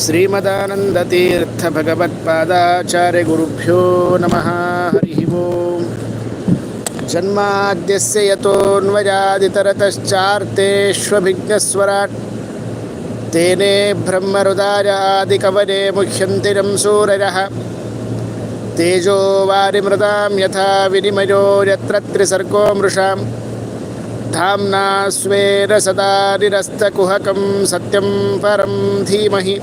श्रीमदानन्दतीर्थभगवत्पादाचार्यगुरुभ्यो नमः। हरिः ओम्। जन्माद्यस्य यतोऽन्वयादितरतश्चार्तेष्वभिज्ञस्वराट् तेने ब्रह्मरुदायादिकवने मुह्यन्तिरं सूरयः तेजो वारिमृदां यथा विनिमयो यत्र त्रिसर्गो मृषां धाम्ना स्वेन सदा निरस्तकुहकं सत्यं परं धीमहि।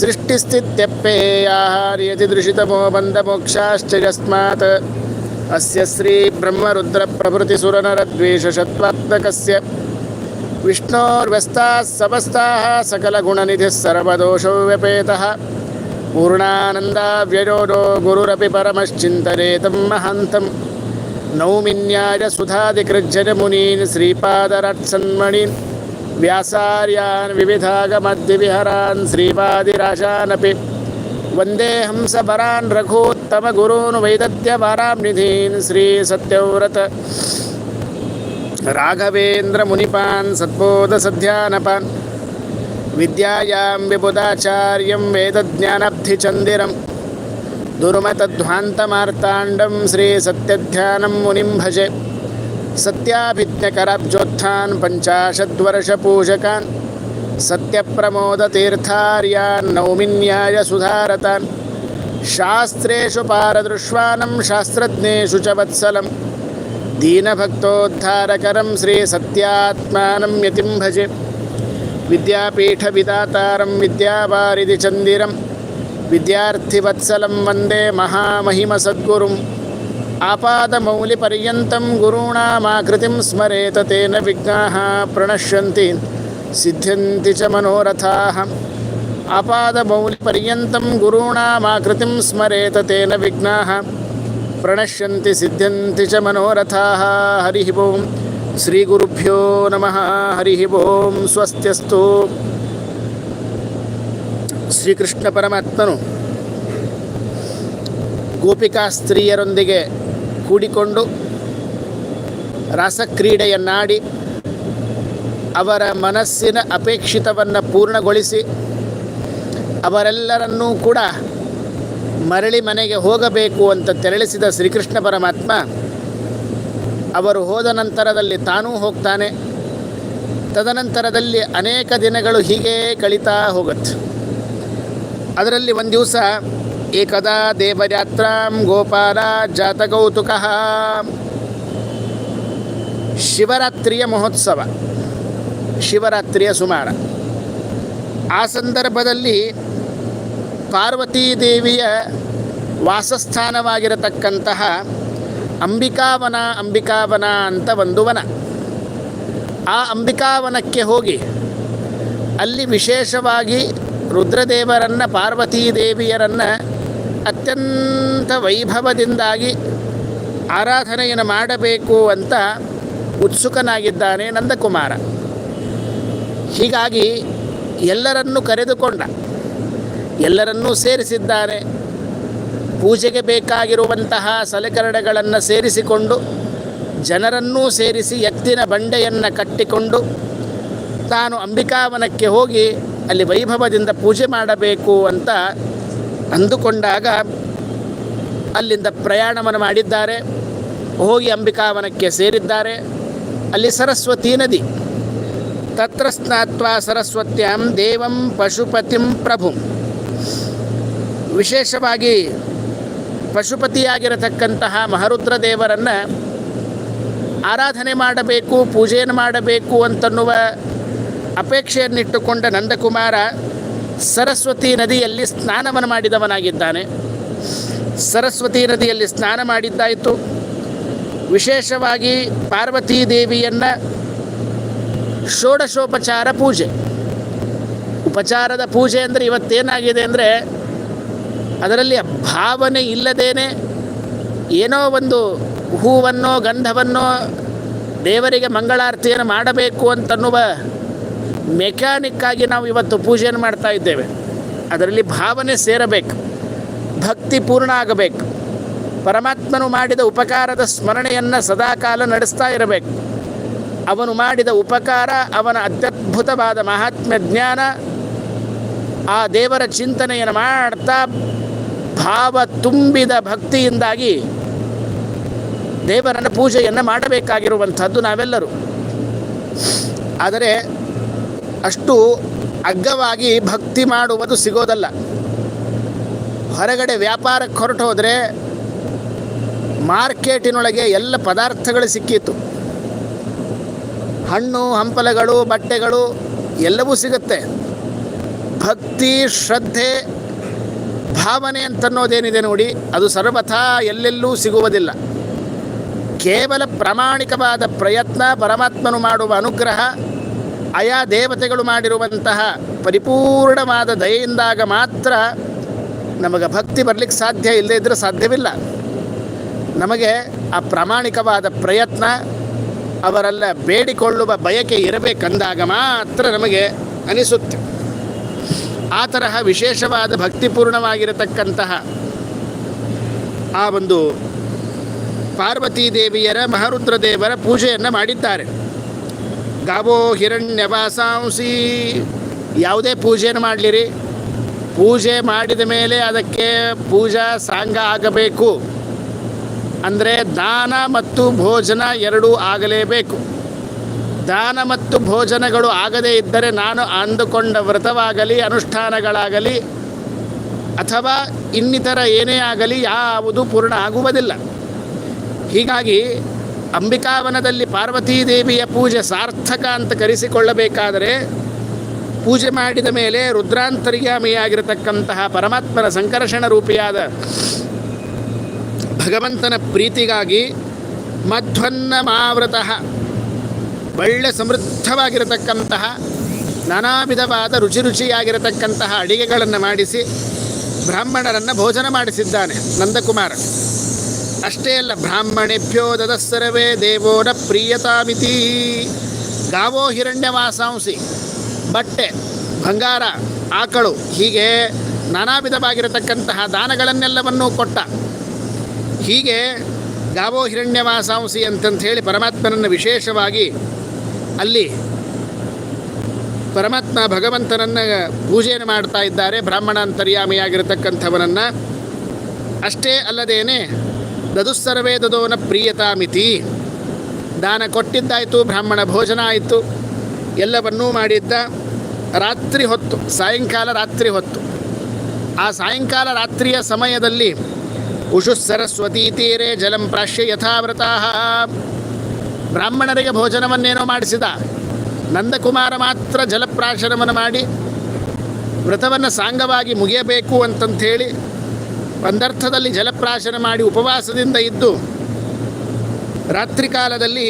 సృష్టిస్థిత్యప్యేయాహార్యతిదృషితమో బంధమోక్షాశ్చ యస్మాత్. అస్య శ్రీ బ్రహ్మరుద్ర ప్రభృతి సురనరద్వేషత్వాత్మకస్య విష్ణోర్వస్తా సమస్తాः సకలగుణనిధిः సర్వదోషో వ్యపేతः పూర్ణానందావ్యయోడో గురురపి పరమశ్చింతరేతం మహంతం. నౌమిన్యాయ సుధాదికృజ్జనమునీన్ శ్రీపాదరత్సన్మణిన్ व्यासार्यान् विविधागमद्यविहरान् श्रीपादिराशानपि वंदे हंसपरान् रघूत्तमगुरून् वैदद्यवारां निधीन् श्रीसत्यव्रत राघवेन्द्रमुनिपान् सद्बोधसध्यानपान् विद्यायां विबुधाचार्यं वेदज्ञानब्धिचन्दिरं दुर्मतध्वान्तमार्ताण्डं श्रीसत्यध्यानं मुनिं भजे। सत्याभिज्ञकराब्जोत्थान् पञ्चाशद्वर्षपूजकान् सत्यप्रमोदतीर्थार्यान् नौमिन्याय सुधारतान् शास्त्रेषु पारदृश्वानं शास्त्रज्ञेषु च वत्सलं दीनभक्तोद्धारकरं श्रीसत्यात्मानं यतिं भजे विद्यापीठविदातारं विद्यावारिधिचन्दिरं विद्यार्थिवत्सलं वन्दे महामहिमसद्गुरुम् ఆపాదమౌలిపర్యంతం గురూణామాకృతిం స్మరేత తేన విఘ్నాः ప్రణశ్యంతి సిద్ధ్యంతి చ మనోరథాः ఆపాదమౌలిపర్యంతం గురూణామాకృతిం స్మరేత తేన విఘ్నాः ప్రణశ్యంతి సిద్ధ్యంతి చ మనోరథాः హరి ఓం శ్రీగురుభ్యో నమ హరి ఓం స్వస్త్యస్తు ಶ್ರೀಕೃಷ್ಣ ಪರಮಾತ್ಮನು ಗೋಪಿಕಾ ಸ್ತ್ರೀಯರೊಂದಿಗೆ ಕೂಡಿಕೊಂಡು ರಾಸಕ್ರೀಡೆಯನ್ನಾಡಿ ಅವರ ಮನಸ್ಸಿನ ಅಪೇಕ್ಷಿತವನ್ನು ಪೂರ್ಣಗೊಳಿಸಿ ಅವರೆಲ್ಲರನ್ನೂ ಕೂಡ ಮರಳಿ ಮನೆಗೆ ಹೋಗಬೇಕು ಅಂತ ತೆರಳಿಸಿದ ಶ್ರೀಕೃಷ್ಣ ಪರಮಾತ್ಮ ಅವರು ಹೋದ ನಂತರದಲ್ಲಿ ತಾನೂ ಹೋಗ್ತಾನೆ. ತದನಂತರದಲ್ಲಿ ಅನೇಕ ದಿನಗಳು ಹೀಗೇ ಕಳೀತಾ ಹೋಗುತ್ತೆ. ಅದರಲ್ಲಿ ಒಂದು ದಿವಸ ಏಕದಾ ದೇವಯಾತ್ರಾಂ ಗೋಪಾಲ ಜಾತಕೌತುಕ. ಶಿವರಾತ್ರಿಯ ಮಹೋತ್ಸವ. ಶಿವರಾತ್ರಿಯ ಸುಮಾರ. ಆ ಸಂದರ್ಭದಲ್ಲಿ ಪಾರ್ವತೀ ದೇವಿಯ ವಾಸಸ್ಥಾನವಾಗಿರತಕ್ಕಂತಹ ಅಂಬಿಕಾವನ ಅಂಬಿಕಾವನ ಅಂತ ಒಂದು ವನ. ಆ ಅಂಬಿಕಾವನಕ್ಕೆ ಹೋಗಿ ಅಲ್ಲಿ ವಿಶೇಷವಾಗಿ ರುದ್ರದೇವರನ್ನು ಪಾರ್ವತೀ ದೇವಿಯರನ್ನು ಅತ್ಯಂತ ವೈಭವದಿಂದಾಗಿ ಆರಾಧನೆಯನ್ನು ಮಾಡಬೇಕು ಅಂತ ಉತ್ಸುಕನಾಗಿದ್ದಾನೆ ನಂದಕುಮಾರ. ಹೀಗಾಗಿ ಎಲ್ಲರನ್ನು ಕರೆದುಕೊಂಡ, ಎಲ್ಲರನ್ನೂ ಸೇರಿಸಿದ್ದಾನೆ. ಪೂಜೆಗೆ ಬೇಕಾಗಿರುವಂತಹ ಸಲಕರಣೆಗಳನ್ನು ಸೇರಿಸಿಕೊಂಡು, ಜನರನ್ನೂ ಸೇರಿಸಿ ಎತ್ತಿನ ಬಂಡೆಯನ್ನು ಕಟ್ಟಿಕೊಂಡು ತಾನು ಅಂಬಿಕಾವನಕ್ಕೆ ಹೋಗಿ ಅಲ್ಲಿ ವೈಭವದಿಂದ ಪೂಜೆ ಮಾಡಬೇಕು ಅಂತ ಅಂದುಕೊಂಡಾಗ ಅಲ್ಲಿಂದ ಪ್ರಯಾಣವನ್ನು ಮಾಡಿದ್ದಾರೆ. ಹೋಗಿ ಅಂಬಿಕಾವನಕ್ಕೆ ಸೇರಿದ್ದಾರೆ. ಅಲ್ಲಿ ಸರಸ್ವತಿ ನದಿ. ತತ್ರ ಸ್ನಾತ್ವ ಸರಸ್ವತ್ಯಂ ದೇವಂ ಪಶುಪತಿಂ ಪ್ರಭು. ವಿಶೇಷವಾಗಿ ಪಶುಪತಿಯಾಗಿರತಕ್ಕಂತಹ ಮಹರುದ್ರ ದೇವರನ್ನು ಆರಾಧನೆ ಮಾಡಬೇಕು, ಪೂಜೆಯನ್ನು ಮಾಡಬೇಕು ಅಂತನ್ನುವ ಅಪೇಕ್ಷೆಯನ್ನಿಟ್ಟುಕೊಂಡ ನಂದಕುಮಾರ ಸರಸ್ವತಿ ನದಿಯಲ್ಲಿ ಸ್ನಾನವನ್ನು ಮಾಡಿದವನಾಗಿದ್ದಾನೆ. ಸರಸ್ವತಿ ನದಿಯಲ್ಲಿ ಸ್ನಾನ ಮಾಡಿದ್ದಾಯಿತು. ವಿಶೇಷವಾಗಿ ಪಾರ್ವತೀ ದೇವಿಯನ್ನು ಷೋಡಶೋಪಚಾರ ಪೂಜೆ. ಉಪಚಾರದ ಪೂಜೆ ಅಂದರೆ ಇವತ್ತೇನಾಗಿದೆ ಅಂದರೆ ಅದರಲ್ಲಿ ಭಾವನೆ ಇಲ್ಲದೇನೆ ಏನೋ ಒಂದು ಹೂವನ್ನು ಗಂಧವನ್ನೋ ದೇವರಿಗೆ ಮಂಗಳಾರತಿಯನ್ನು ಮಾಡಬೇಕು ಅಂತನ್ನುವ ಮೆಕ್ಯಾನಿಕ್ಕಾಗಿ ನಾವು ಇವತ್ತು ಪೂಜೆಯನ್ನು ಮಾಡ್ತಾ ಇದ್ದೇವೆ. ಅದರಲ್ಲಿ ಭಾವನೆ ಸೇರಬೇಕು. ಭಕ್ತಿ ಪೂರ್ಣ ಆಗಬೇಕು. ಪರಮಾತ್ಮನು ಮಾಡಿದ ಉಪಕಾರದ ಸ್ಮರಣೆಯನ್ನು ಸದಾಕಾಲ ನಡೆಸ್ತಾ ಇರಬೇಕು. ಅವನು ಮಾಡಿದ ಉಪಕಾರ, ಅವನ ಅತ್ಯದ್ಭುತವಾದ ಮಹಾತ್ಮ್ಯ ಜ್ಞಾನ, ಆ ದೇವರ ಚಿಂತನೆಯನ್ನು ಮಾಡ್ತಾ ಭಾವ ತುಂಬಿದ ಭಕ್ತಿಯಿಂದಾಗಿ ದೇವರನ್ನು ಪೂಜೆಯನ್ನು ಮಾಡಬೇಕಾಗಿರುವಂಥದ್ದು ನಾವೆಲ್ಲರೂ. ಆದರೆ ಅಷ್ಟು ಅಗ್ಗವಾಗಿ ಭಕ್ತಿ ಮಾಡುವುದು ಸಿಗೋದಲ್ಲ. ಹೊರಗಡೆ ವ್ಯಾಪಾರಕ್ಕೆ ಹೊರಟು ಹೋದರೆ ಮಾರ್ಕೆಟಿನೊಳಗೆ ಎಲ್ಲ ಪದಾರ್ಥಗಳು ಸಿಕ್ಕಿತ್ತು. ಹಣ್ಣು, ಹಂಪಲಗಳು, ಬಟ್ಟೆಗಳು ಎಲ್ಲವೂ ಸಿಗುತ್ತೆ. ಭಕ್ತಿ, ಶ್ರದ್ಧೆ, ಭಾವನೆ ಅಂತನ್ನೋದೇನಿದೆ ನೋಡಿ, ಅದು ಸರ್ವಥಾ ಎಲ್ಲೆಲ್ಲೂ ಸಿಗುವುದಿಲ್ಲ. ಕೇವಲ ಪ್ರಾಮಾಣಿಕವಾದ ಪ್ರಯತ್ನ ಪರಮಾತ್ಮನು ಮಾಡುವ ಅನುಗ್ರಹ ಆಯಾ ದೇವತೆಗಳು ಮಾಡಿರುವಂತಹ ಪರಿಪೂರ್ಣವಾದ ದಯೆಯಿಂದಾಗ ಮಾತ್ರ ನಮಗೆ ಭಕ್ತಿ ಬರಲಿಕ್ಕೆ ಸಾಧ್ಯ ಇಲ್ಲದೇ ಇದ್ದರೆ ಸಾಧ್ಯವಿಲ್ಲ. ನಮಗೆ ಆ ಪ್ರಾಮಾಣಿಕವಾದ ಪ್ರಯತ್ನ, ಅವರೆಲ್ಲ ಬೇಡಿಕೊಳ್ಳುವ ಬಯಕೆ ಇರಬೇಕಂದಾಗ ಮಾತ್ರ ನಮಗೆ ಅನಿಸುತ್ತೆ. ಆ ತರಹ ವಿಶೇಷವಾದ ಭಕ್ತಿಪೂರ್ಣವಾಗಿರತಕ್ಕಂತಹ ಆ ಒಂದು ಪಾರ್ವತೀ ದೇವಿಯರ ಮಹಾರುದ್ರ ದೇವರ ಪೂಜೆಯನ್ನು ಮಾಡಿದ್ದಾರೆ. ಗಾವೋ ಹಿರಣ್ಯವಾಸಾಂಸಿ, ಯಾವುದೇ ಪೂಜೆಯನ್ನು ಮಾಡಲಿರಿ. ಪೂಜೆ ಮಾಡಿದ ಮೇಲೆ ಅದಕ್ಕೆ ಪೂಜಾ ಸಾಂಗ ಆಗಬೇಕು. ಅಂದರೆ ದಾನ ಮತ್ತು ಭೋಜನ ಎರಡೂ ಆಗಲೇಬೇಕು. ದಾನ ಮತ್ತು ಭೋಜನಗಳು ಆಗದೇ ಇದ್ದರೆ ನಾನು ಅಂದುಕೊಂಡ ವ್ರತವಾಗಲಿ, ಅನುಷ್ಠಾನಗಳಾಗಲಿ, ಅಥವಾ ಇನ್ನಿತರ ಏನೇ ಆಗಲಿ, ಯಾವುದು ಪೂರ್ಣ ಆಗುವುದಿಲ್ಲ. ಹೀಗಾಗಿ ಅಂಬಿಕಾವನದಲ್ಲಿ ಪಾರ್ವತೀ ದೇವಿಯ ಪೂಜೆ ಸಾರ್ಥಕ ಅಂತ ಕರೆಸಿಕೊಳ್ಳಬೇಕಾದರೆ ಪೂಜೆ ಮಾಡಿದ ಮೇಲೆ ರುದ್ರಾಂತರ್ಯಾಮಿಯಾಗಿರತಕ್ಕಂತಹ ಪರಮಾತ್ಮನ ಸಂಕರ್ಷಣ ರೂಪಿಯಾದ ಭಗವಂತನ ಪ್ರೀತಿಗಾಗಿ ಮಧ್ವನ್ನ ಮಾವೃತಃ ಒಳ್ಳೆ ಸಮೃದ್ಧವಾಗಿರತಕ್ಕಂತಹ ನಾನಾ ವಿಧವಾದ ರುಚಿ ರುಚಿಯಾಗಿರತಕ್ಕಂತಹ ಅಡಿಗೆಗಳನ್ನು ಮಾಡಿಸಿ ಬ್ರಾಹ್ಮಣರನ್ನು ಭೋಜನ ಮಾಡಿಸಿದ್ದಾನೆ ನಂದಕುಮಾರ. ಅಷ್ಟೇ ಅಲ್ಲ, ಬ್ರಾಹ್ಮಣೇಭ್ಯೋ ದದಸ್ಸರವೇ ದೇವೋನ ಪ್ರಿಯತಾಮಿತಿ. ಗಾವೋ ಹಿರಣ್ಯವಾಸಾಂಸಿ. ಬಟ್ಟೆ, ಬಂಗಾರ, ಆಕಳು, ಹೀಗೆ ನಾನಾ ವಿಧವಾಗಿರತಕ್ಕಂತಹ ದಾನಗಳನ್ನೆಲ್ಲವನ್ನೂ ಕೊಟ್ಟ. ಹೀಗೆ ಗಾವೋ ಹಿರಣ್ಯವಾಸಾಂಸಿ ಅಂತಂತ ಹೇಳಿ ಪರಮಾತ್ಮನನ್ನು ವಿಶೇಷವಾಗಿ ಅಲ್ಲಿ ಪರಮಾತ್ಮ ಭಗವಂತನನ್ನು ಪೂಜೆಯನ್ನು ಮಾಡ್ತಾ ಇದ್ದಾರೆ. ಬ್ರಾಹ್ಮಣ ಅಂತರ್ಯಾಮಿಯಾಗಿರತಕ್ಕಂಥವನನ್ನು ಅಷ್ಟೇ ಅಲ್ಲದೇನೆ ದದುಸ್ಸರ್ವೇ ದದೋನ ಪ್ರಿಯತಾಮಿತಿ. ದಾನ ಕೊಟ್ಟಿದ್ದಾಯಿತು, ಬ್ರಾಹ್ಮಣ ಭೋಜನ ಆಯಿತು, ಎಲ್ಲವನ್ನೂ ಮಾಡಿದ್ದ ರಾತ್ರಿ ಹೊತ್ತು, ಸಾಯಂಕಾಲ ರಾತ್ರಿ ಹೊತ್ತು. ಆ ಸಾಯಂಕಾಲ ರಾತ್ರಿಯ ಸಮಯದಲ್ಲಿ ಉಷು ಸರಸ್ವತಿ ತೀರೆ ಜಲಂ ಪ್ರಾಶ್ಯ ಯಥಾವ್ರತಾ ಬ್ರಾಹ್ಮಣರಿಗೆ ಭೋಜನವನ್ನೇನೋ ಮಾಡಿಸಿದ. ನಂದಕುಮಾರ ಮಾತ್ರ ಜಲಪ್ರಾಶನವನ್ನು ಮಾಡಿ ವ್ರತವನ್ನು ಸಾಂಗವಾಗಿ ಮುಗಿಯಬೇಕು ಅಂತಂಥೇಳಿ ಒಂದರ್ಥದಲ್ಲಿ ಜಲಪ್ರಾಶನ ಮಾಡಿ ಉಪವಾಸದಿಂದ ಇದ್ದು ರಾತ್ರಿ ಕಾಲದಲ್ಲಿ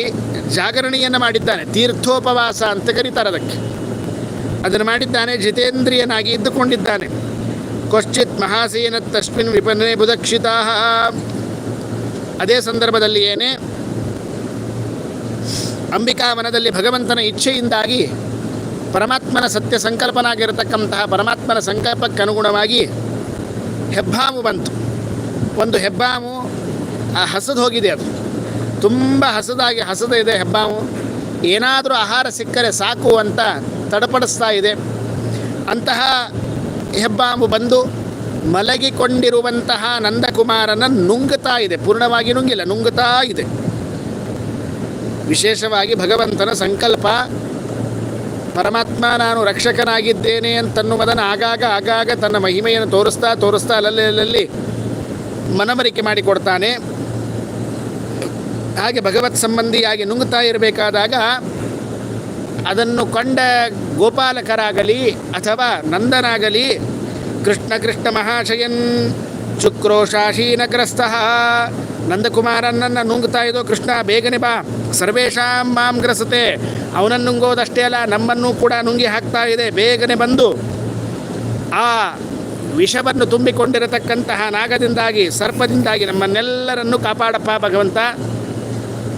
ಜಾಗರಣೆಯನ್ನು ಮಾಡಿದ್ದಾನೆ, ತೀರ್ಥೋಪವಾಸ ಅಂತ ಕರೀತಾರೆ ಅದಕ್ಕೆ. ಅದನ್ನು ಮಾಡಿದ್ದಾನೆ, ಜಿತೇಂದ್ರಿಯನಾಗಿ ಇದ್ದುಕೊಂಡಿದ್ದಾನೆ. ಕ್ವಶ್ಚಿತ್ ಮಹಾಸೇನ ತಸ್ಮಿನ್ ವಿಪನ್ನೇ ಬುಧಕ್ಷಿತಾ ಅದೇ ಸಂದರ್ಭದಲ್ಲಿ ಏನೇ ಅಂಬಿಕಾವನದಲ್ಲಿ ಭಗವಂತನ ಇಚ್ಛೆಯಿಂದಾಗಿ ಪರಮಾತ್ಮನ ಸತ್ಯ ಸಂಕಲ್ಪನಾಗಿರತಕ್ಕಂತಹ ಪರಮಾತ್ಮನ ಸಂಕಲ್ಪಕ್ಕೆ ಹೆಬ್ಬಾವು ಬಂತು. ಒಂದು ಹೆಬ್ಬಾಮು, ಆ ಹಸದು ಹೋಗಿದೆ ಅದು. ತುಂಬ ಹಸದಾಗಿ ಹಸದ ಇದೆ ಹೆಬ್ಬಾವು ಏನಾದರೂ ಆಹಾರ ಸಿಕ್ಕರೆ ಸಾಕು ಅಂತ ತಡಪಡಿಸ್ತಾ ಇದೆ. ಅಂತಹ ಹೆಬ್ಬಾಮು ಬಂದು ಮಲಗಿಕೊಂಡಿರುವಂತಹ ನಂದಕುಮಾರನ ನುಂಗುತ್ತಾ ಇದೆ. ಪೂರ್ಣವಾಗಿ ನುಂಗಿಲ್ಲ, ನುಂಗುತ್ತಾ ಇದೆ. ವಿಶೇಷವಾಗಿ ಭಗವಂತನ ಸಂಕಲ್ಪ ಪರಮಾತ್ಮ ನಾನು ರಕ್ಷಕನಾಗಿದ್ದೇನೆ ಅಂತನ್ನುವುದನ್ನು ಆಗಾಗ ಆಗಾಗ ತನ್ನ ಮಹಿಮೆಯನ್ನು ತೋರಿಸ್ತಾ ತೋರಿಸ್ತಾ ಅಲ್ಲಲ್ಲಿ ಅಲ್ಲಲ್ಲಿ ಮನವರಿಕೆ ಮಾಡಿಕೊಡ್ತಾನೆ. ಹಾಗೆ ಭಗವತ್ ಸಂಬಂಧಿಯಾಗಿ ನುಂಗುತ್ತಾ ಇರಬೇಕಾದಾಗ ಅದನ್ನು ಕಂಡ ಗೋಪಾಲಕರಾಗಲಿ ಅಥವಾ ನಂದನಾಗಲಿ ಕೃಷ್ಣ ಕೃಷ್ಣ ಮಹಾಶಯನ್ ಶುಕ್ರೋಶಾಶೀನಗ್ರಸ್ತಃ ನಂದಕುಮಾರನನ್ನು ನುಂಗ್ತಾ ಇದೋ ಕೃಷ್ಣ, ಬೇಗನೆ ಬಾ. ಸರ್ವೇಶಾಂ ಮಾಂ ಗ್ರಸತೆ. ಅವನನ್ನು ನುಂಗೋದಷ್ಟೇ ಅಲ್ಲ, ನಮ್ಮನ್ನು ಕೂಡ ನುಂಗಿ ಹಾಕ್ತಾ ಇದೆ. ಬೇಗನೆ ಬಂದು. ಆ ವಿಷವನ್ನು ತುಂಬಿಕೊಂಡಿರತಕ್ಕಂತಹ ನಾಗದಿಂದಾಗಿ, ಸರ್ಪದಿಂದಾಗಿ ನಮ್ಮನ್ನೆಲ್ಲರನ್ನು ಕಾಪಾಡಪ್ಪ ಭಗವಂತ.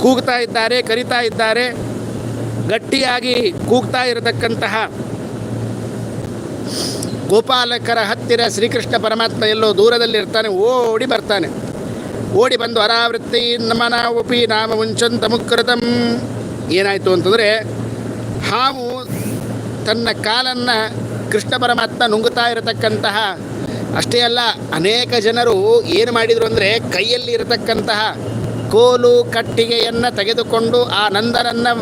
ಕೂಗ್ತಾ ಇದ್ದಾರೆ, ಕರಿತಾ ಇದ್ದಾರೆ. ಗಟ್ಟಿಯಾಗಿ ಕೂಗ್ತಾ ಇರತಕ್ಕಂತಹ ಗೋಪಾಲಕರ ಹತ್ತಿರ ಶ್ರೀಕೃಷ್ಣ ಪರಮಾತ್ಮ ಎಲ್ಲೋ ದೂರದಲ್ಲಿರ್ತಾನೆ, ಓಡಿ ಬರ್ತಾನೆ. ಓಡಿ ಬಂದು ಅರಾವೃತ್ತಿ ನಮನ ಉಪಿ ನಾಮ ಮುಂಚಂತ ಮುಕ್ಕೃತಂ ಏನಾಯಿತು ಅಂತಂದರೆ, ಹಾವು ತನ್ನ ಕಾಲನ್ನು ಕೃಷ್ಣ ಪರಮಾತ್ಮ ನುಂಗುತ್ತಾ ಇರತಕ್ಕಂತಹ, ಅಷ್ಟೇ ಅಲ್ಲ, ಅನೇಕ ಜನರು ಏನು ಮಾಡಿದರು ಅಂದರೆ ಕೈಯಲ್ಲಿ ಇರತಕ್ಕಂತಹ ಕೋಲು ಕಟ್ಟಿಗೆಯನ್ನು ತೆಗೆದುಕೊಂಡು ಆ ನಂದನನ್ನು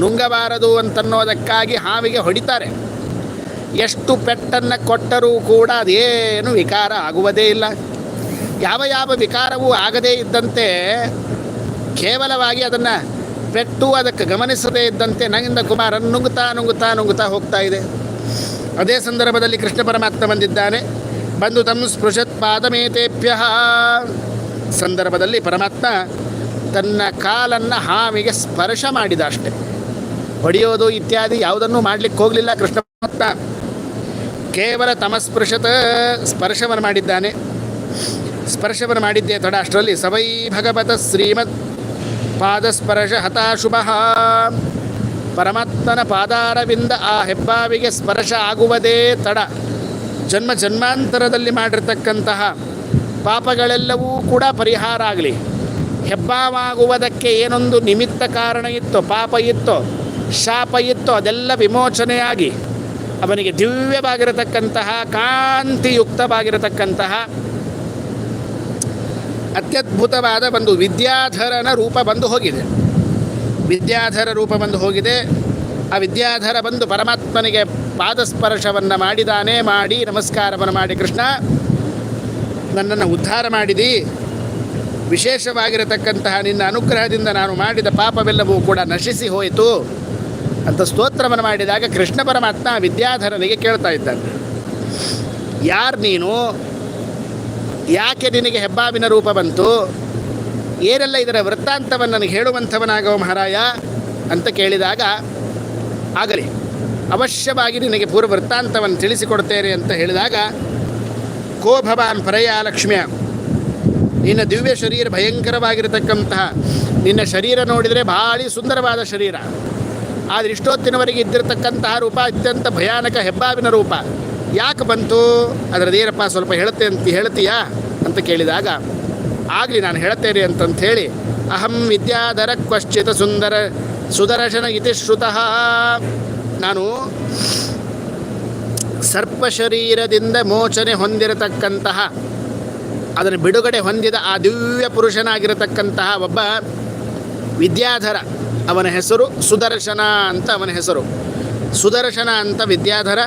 ನುಂಗಬಾರದು ಅಂತನ್ನೋದಕ್ಕಾಗಿ ಹಾವಿಗೆ ಹೊಡಿತಾರೆ. ಎಷ್ಟು ಪೆಟ್ಟನ್ನು ಕೊಟ್ಟರೂ ಕೂಡ ಅದೇನು ವಿಕಾರ ಆಗುವುದೇ ಇಲ್ಲ. ಯಾವ ಯಾವ ವಿಕಾರವೂ ಆಗದೇ ಇದ್ದಂತೆ ಕೇವಲವಾಗಿ ಅದನ್ನು ಪೆಟ್ಟು ಅದಕ್ಕೆ ಗಮನಿಸದೇ ಇದ್ದಂತೆ ನಂಗಿಂದ ಕುಮಾರ ನುಂಗುತ್ತಾ ನುಂಗುತ್ತಾ ನುಂಗುತ್ತಾ ಹೋಗ್ತಾ ಇದೆ. ಅದೇ ಸಂದರ್ಭದಲ್ಲಿ ಕೃಷ್ಣ ಪರಮಾತ್ಮ ಬಂದಿದ್ದಾನೆ. ಬಂದು ತಮ್ಮ ಸ್ಪೃಶತ್ ಪಾದಮೇತೇಭ್ಯ. ಸಂದರ್ಭದಲ್ಲಿ ಪರಮಾತ್ಮ ತನ್ನ ಕಾಲನ್ನು ಹಾವಿಗೆ ಸ್ಪರ್ಶ ಮಾಡಿದ ಅಷ್ಟೆ ಹೊಡೆಯೋದು ಇತ್ಯಾದಿ ಯಾವುದನ್ನು ಮಾಡಲಿಕ್ಕೆ ಹೋಗಲಿಲ್ಲ ಕೃಷ್ಣ ಪರಮಾತ್ಮ. ಕೇವಲ ತಮಸ್ಪೃಶತ ಸ್ಪರ್ಶವನ್ನು ಮಾಡಿದ್ದಾನೆ. ಸ್ಪರ್ಶವನ್ನು ಮಾಡಿದ್ದೆ ತಡ ಅಷ್ಟರಲ್ಲಿ ಸವೈ ಭಗವತ ಶ್ರೀಮದ್ ಪಾದಸ್ಪರ್ಶ ಹತಾಶುಭ. ಪರಮಾತ್ಮನ ಪಾದಾರವಿಂದ ಆ ಹೆಬ್ಬಾವಿಗೆ ಸ್ಪರ್ಶ ಆಗುವುದೇ ತಡ. ಜನ್ಮ ಜನ್ಮಾಂತರದಲ್ಲಿ ಮಾಡಿರ್ತಕ್ಕಂತಹ ಪಾಪಗಳೆಲ್ಲವೂ ಕೂಡ ಪರಿಹಾರ ಆಗಲಿ. ಹೆಬ್ಬಾವಾಗುವುದಕ್ಕೆ ಏನೊಂದು ನಿಮಿತ್ತ ಕಾರಣ ಇತ್ತೋ, ಪಾಪ ಇತ್ತೋ, ಶಾಪ ಇತ್ತೋ, ಅದೆಲ್ಲ ವಿಮೋಚನೆಯಾಗಿ ಅವನಿಗೆ ದಿವ್ಯವಾಗಿರತಕ್ಕಂತಹ, ಕಾಂತಿಯುಕ್ತವಾಗಿರತಕ್ಕಂತಹ ಅತ್ಯದ್ಭುತವಾದ ಒಂದು ವಿದ್ಯಾಧರನ ರೂಪ ಬಂದು ಹೋಗಿದೆ. ವಿದ್ಯಾಧರ ರೂಪ ಬಂದು ಹೋಗಿದೆ. ಆ ವಿದ್ಯಾಧರ ಬಂದು ಪರಮಾತ್ಮನಿಗೆ ಪಾದಸ್ಪರ್ಶವನ್ನು ಮಾಡಿದಾನೆ, ಮಾಡಿ ನಮಸ್ಕಾರವನ್ನು ಮಾಡಿ, ಕೃಷ್ಣ, ನನ್ನನ್ನು ಉದ್ಧಾರ ಮಾಡಿದಿ. ವಿಶೇಷವಾಗಿರತಕ್ಕಂತಹ ನಿನ್ನ ಅನುಗ್ರಹದಿಂದ ನಾನು ಮಾಡಿದ ಪಾಪವೆಲ್ಲವೂ ಕೂಡ ನಶಿಸಿ ಹೋಯಿತು. ಅಂತ ಸ್ತೋತ್ರವನ್ನು ಮಾಡಿದಾಗ ಕೃಷ್ಣ ಪರಮಾತ್ಮ ವಿದ್ಯಾಧರನಿಗೆ ಕೇಳ್ತಾ ಇದ್ದಾನೆ. ಯಾರು ನೀನು? ಯಾಕೆ ನಿನಗೆ ಹೆಬ್ಬಾವಿನ ರೂಪ ಬಂತು? ಏನೆಲ್ಲ ಇದರ ವೃತ್ತಾಂತವನ್ನು ನನಗೆ ಹೇಳುವಂಥವನಾಗವ ಮಹಾರಾಯ ಅಂತ ಕೇಳಿದಾಗ, ಆಗಲಿ, ಅವಶ್ಯವಾಗಿ ನಿನಗೆ ಪೂರ್ವ ವೃತ್ತಾಂತವನ್ನು ತಿಳಿಸಿಕೊಡ್ತೇನೆ ಅಂತ ಹೇಳಿದಾಗ, ಕೋ ಭವಾನ್ ಪರಯ ಲಕ್ಷ್ಮಿಯ, ನಿನ್ನ ದಿವ್ಯ ಶರೀರ ಭಯಂಕರವಾಗಿರತಕ್ಕಂತಹ ನಿನ್ನ ಶರೀರ ನೋಡಿದರೆ ಭಾಳ ಸುಂದರವಾದ ಶರೀರ. ಆದರೆ ಇಷ್ಟೊತ್ತಿನವರೆಗೆ ಇದ್ದಿರತಕ್ಕಂತಹ ರೂಪ ಅತ್ಯಂತ ಭಯಾನಕ ಹೆಬ್ಬಾವಿನ ರೂಪ. ಯಾಕೆ ಬಂತು? ಅದರದ್ದೇನಪ್ಪ ಸ್ವಲ್ಪ ಹೇಳುತ್ತೆ ಅಂತ ಹೇಳ್ತೀಯಾ ಅಂತ ಕೇಳಿದಾಗ, ಆಗಲಿ ನಾನು ಹೇಳ್ತೇನೆ ಅಂತಂತ ಹೇಳಿ, ಅಹಂ ವಿದ್ಯಾಧರ ಕ್ವಶ್ಚಿತ ಸುಂದರ ಸುದರ್ಶನ ಇತಿ ಶ್ರುತಃ. ನಾನು ಸರ್ಪ ಶರೀರದಿಂದ ಮೋಚನೆ ಹೊಂದಿರತಕ್ಕಂತಹ, ಅದನ್ನು ಬಿಡುಗಡೆ ಹೊಂದಿದ ಆ ದಿವ್ಯ ಪುರುಷನಾಗಿರತಕ್ಕಂತಹ ಒಬ್ಬ ವಿದ್ಯಾಧರ, ಅವನ ಹೆಸರು ಸುದರ್ಶನ ಅಂತ ಅವನ ಹೆಸರು. ಸುದರ್ಶನ ಅಂತ ವಿದ್ಯಾಧರ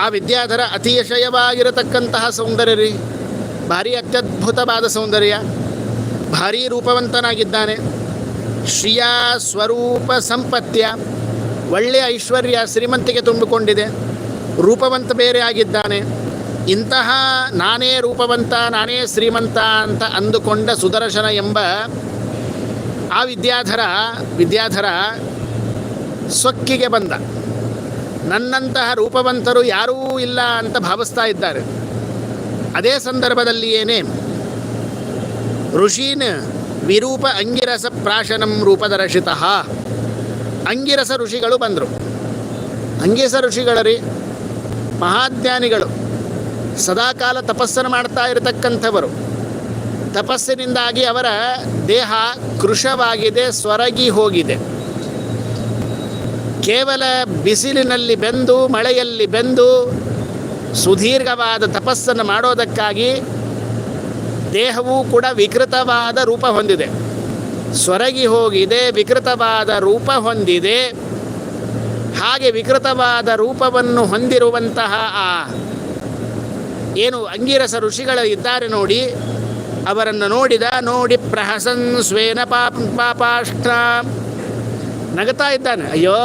ಆ ವಿದ್ಯಾಧರ ಅತಿಶಯವಾಗಿರತಕ್ಕಂತಹ ಸೌಂದರ್ಯ ರೀ. ಭಾರಿ ಅತ್ಯದ್ಭುತವಾದ ಸೌಂದರ್ಯ. ಭಾರೀ ರೂಪವಂತನಾಗಿದ್ದಾನೆ. ಶ್ರಿಯ ಸ್ವರೂಪ ಸಂಪತ್ಯ. ಒಳ್ಳೆಯ ಐಶ್ವರ್ಯ ಶ್ರೀಮಂತಿಗೆ ತುಂಬಿಕೊಂಡಿದೆ. ರೂಪವಂತ ಬೇರೆ ಆಗಿದ್ದಾನೆ. ಇಂತಹ ನಾನೇ ರೂಪವಂತ, ನಾನೇ ಶ್ರೀಮಂತ ಅಂತ ಅಂದುಕೊಂಡ ಸುದರ್ಶನ ಎಂಬ ಆ ವಿದ್ಯಾಧರ ವಿದ್ಯಾಧರ ಸೊಕ್ಕಿಗೆ ಬಂದ. ನನ್ನಂತಹ ರೂಪವಂತರು ಯಾರೂ ಇಲ್ಲ ಅಂತ ಭಾವಿಸ್ತಾ ಇದ್ದಾರೆ. ಅದೇ ಸಂದರ್ಭದಲ್ಲಿಯೇನೇ ಋಷೀನ್ ವಿರೂಪ ಅಂಗಿರಸ ಪ್ರಾಶನಂ ರೂಪದರ್ಶಿತ. ಅಂಗಿರಸ ಋಷಿಗಳು ಬಂದರು. ಅಂಗಿರಸ ಋಷಿಗಳು ರೀ ಮಹಾಜ್ಞಾನಿಗಳು, ಸದಾಕಾಲ ತಪಸ್ಸನ್ನು ಮಾಡ್ತಾ ಇರತಕ್ಕಂಥವರು. ತಪಸ್ಸಿನಿಂದಾಗಿ ಅವರ ದೇಹ ಕೃಶವಾಗಿದೆ, ಸ್ವರಗಿ ಹೋಗಿದೆ. ಕೇವಲ ಬಿಸಿಲಿನಲ್ಲಿ ಬೆಂದು, ಮಳೆಯಲ್ಲಿ ಬೆಂದು, ಸುದೀರ್ಘವಾದ ತಪಸ್ಸನ್ನು ಮಾಡೋದಕ್ಕಾಗಿ ದೇಹವೂ ಕೂಡ ವಿಕೃತವಾದ ರೂಪ ಹೊಂದಿದೆ. ಸೊರಗಿ ಹೋಗಿದೆ, ವಿಕೃತವಾದ ರೂಪ ಹೊಂದಿದೆ. ಹಾಗೆ ವಿಕೃತವಾದ ರೂಪವನ್ನು ಹೊಂದಿರುವಂತಹ ಆ ಏನು ಅಂಗಿರಸ ಋಷಿಗಳು ಇದ್ದಾರೆ ನೋಡಿ, ಅವರನ್ನು ನೋಡಿದ, ನೋಡಿ ಪ್ರಹಸನ್ ಸ್ವೇನ ಪಾಪ ಪಾಪಾಷ್ಟ ನಗತಾ ಇದ್ದಾನೆ. ಅಯ್ಯೋ,